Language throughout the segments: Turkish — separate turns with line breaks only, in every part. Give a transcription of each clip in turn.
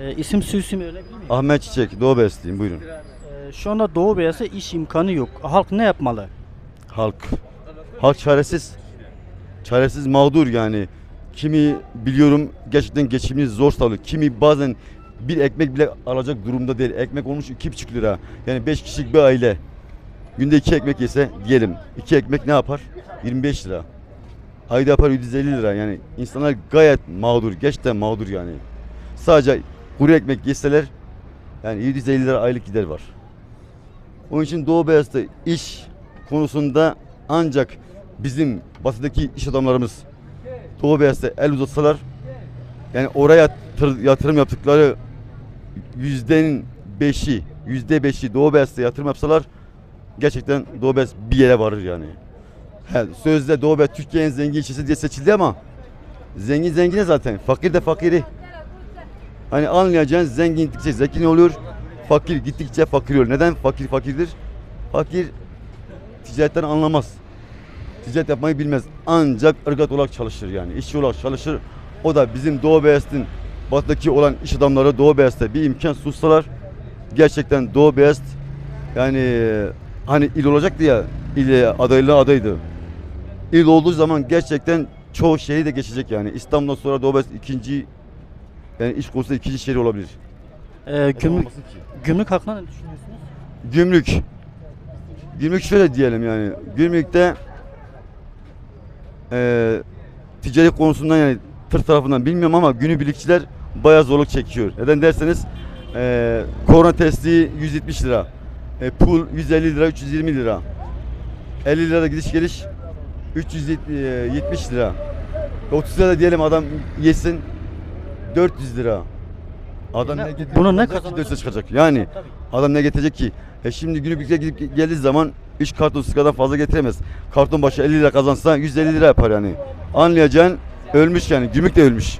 Ee, isim öğrenebilir miyim?
Ahmet Çiçek, Doğu Besliyim. Buyurun.
Ee, şu anda Doğu Beyaz'da iş imkanı yok. Halk ne yapmalı?
Halk. Halk çaresiz. Çaresiz mağdur yani. Kimi biliyorum gerçekten geçimini zor sağlıyor. Kimi bazen bir ekmek bile alacak durumda değil. Ekmek olmuş iki buçuk lira. Yani beş kişilik bir aile. Günde iki ekmek yese diyelim. iki ekmek ne yapar? 25 lira. Ayda yapar 150 lira. Yani insanlar gayet mağdur. Gerçekten mağdur yani. Sadece kuru ekmek yeseler yani 750 lira aylık gider var. Onun için Doğu Beyaz'da iş konusunda ancak bizim batıdaki iş adamlarımız Doğu Beyaz'da el uzatsalar yani oraya yatır- yatırım yaptıkları yüzdenin beşi, yüzde beşi Doğu Beyaz'da yatırım yapsalar gerçekten Doğu Beyaz bir yere varır yani. He, sözde Doğu Beyaz Türkiye'nin en zengin ilçesi diye seçildi ama zengin zengine zaten, fakir de fakiri. Hani anlayacağın zengin gittikçe zengin oluyor, fakir gittikçe fakir oluyor. Neden fakir fakirdir? Fakir ticaretten anlamaz. Ticaret yapmayı bilmez. Ancak ırgat olarak çalışır yani. İşçi olarak çalışır. O da bizim Doğu Beyazıt'ın batıdaki olan iş adamları Doğu Beyazıt'a bir imkan sunsalar gerçekten Doğu Beyazıt yani hani il olacaktı ya il adaylığı adaydı. İl olduğu zaman gerçekten çoğu şehri de geçecek yani. İstanbul'dan sonra Doğu Beyazıt ikinci yani iş konusunda ikinci şehir olabilir.
Ee, gümrük, gümrük hakkında ne düşünüyorsunuz?
Gümrük. Gümrük şöyle diyelim yani. Gümrükte eee ticari konusundan yani tır tarafından bilmiyorum ama günübirlikçiler bayağı zorluk çekiyor. Neden derseniz eee korona testi 170 lira. E, pul 150 lira, 320 lira. 50 lira da gidiş geliş 370 lira. 30 lira da diyelim adam yesin 400 lira. Adam
Ne-
ne getirecek?
bunu ne kazanacak?
400 çıkacak. Yani
Tabii.
Adam ne getirecek ki? E şimdi günübirlikte gidip geldiği zaman 3 karton sigaradan fazla getiremez. Karton başı 50 lira kazansa 150 lira yapar yani. Anlayacağın ölmüş yani. Gümrük de ölmüş.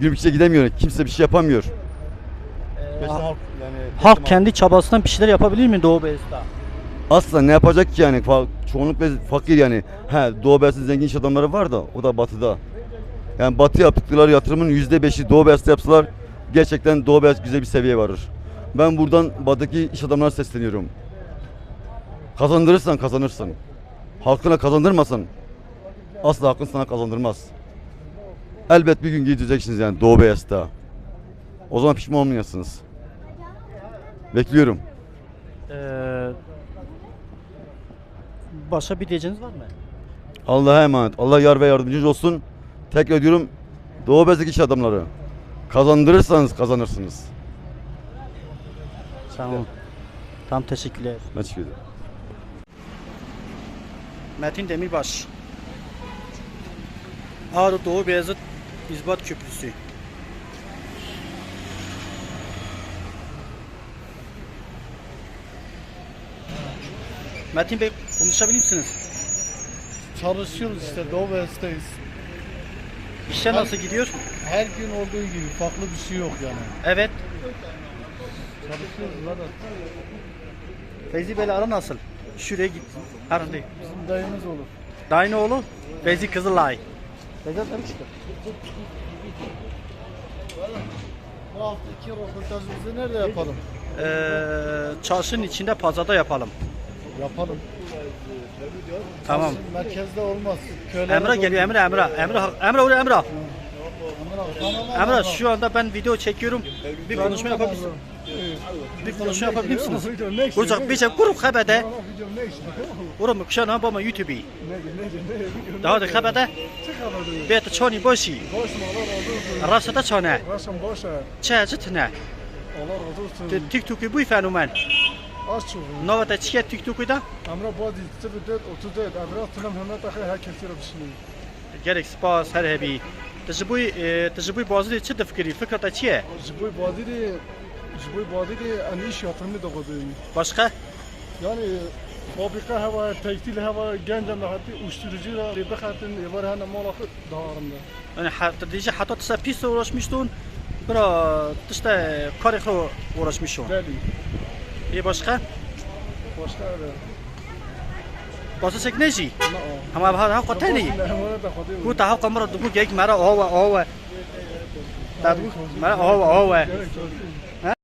Gümrükçe gidemiyor. Kimse bir şey yapamıyor.
Ee, halk kendi çabasından bir şeyler yapabilir mi Doğu Beyaz'da?
Asla ne yapacak ki yani? Çoğunlukla fakir yani. He Doğu Beyaz'ın zengin iş adamları var da o da batıda. Yani batı yaptıkları yatırımın %5'i Doğu Beyaz'da yapsalar gerçekten Doğu Beyaz güzel bir seviyeye varır. Ben buradan batıdaki iş adamlarına sesleniyorum. Kazandırırsan kazanırsın. Halkına kazandırmasan asla halkın sana kazandırmaz. Elbet bir gün gideceksiniz yani Doğu Beyaz'da. O zaman pişman olmayasınız. Bekliyorum.
Ee, başka bir diyeceğiniz var mı?
Allah'a emanet. Allah yar ve yardımcınız olsun. Tekrar diyorum Doğu Beyaz'daki iş adamları. Kazandırırsanız kazanırsınız.
Tamam. Tam teşekkürler.
Ben teşekkür ederim.
Metin Demirbaş. Ağrı Doğu Beyazıt İzbat Köprüsü. Metin Bey konuşabilir misiniz?
Çalışıyoruz işte Doğu Beyaz'dayız.
İşler nasıl gidiyor?
Her gün olduğu gibi farklı bir şey yok yani.
Evet.
Çalışıyoruz zaten.
Feyzi Bey'le ara nasıl? Şuraya git. Harun değil.
Bizim dayımız olur.
Dayınoğlu Feyzi Kızılay. Feyzi abi çıktı.
Bu haftaki röportajımızı nerede yapalım?
Ee, çarşının içinde pazarda yapalım.
Yapalım.
Tamam.
Merkezde olmaz. Köylere
Emre geliyor Emre Emre. Emre Emre oraya Emre.
Emre,
şu anda ben video çekiyorum. Bir konuşma yapabilirsin. Bir konuşma yapabilir misiniz? Kuracak bir şey kurup habede. Kurum kuşan bama YouTube. Daha da habede. Bet çoni boşi. Rasada çone.
Başım boşa. Razı olsun.
TikTok'u bu fenomen.
Az çok.
Novata çiğe TikTok'u da.
Emre bazı 04 34 Emre tınım hemen takı herkes yere bir şey.
Gerek spas her hebi. Tجربوی تجربوی بازی چه دفکری فکر تا چیه
Jiboy badiri Jiboy badiri an iş yatırımı da koyduğum.
başka
Yani fabrika hava, tekstil hava, gencem de hatta uyuşturucu da bir bakatın var hani malakı dağarında.
yani hatta diye hatta tsa pis uğraşmıştın bura işte karıkla uğraşmışım
Deli.
iyi başka
Başka da.
bazı sekneci
Ne o?
ama ha ha qatani
Ne
bu ta ha qamra du gek mara o o Tabii. Bana aha aha.
Gerek yok.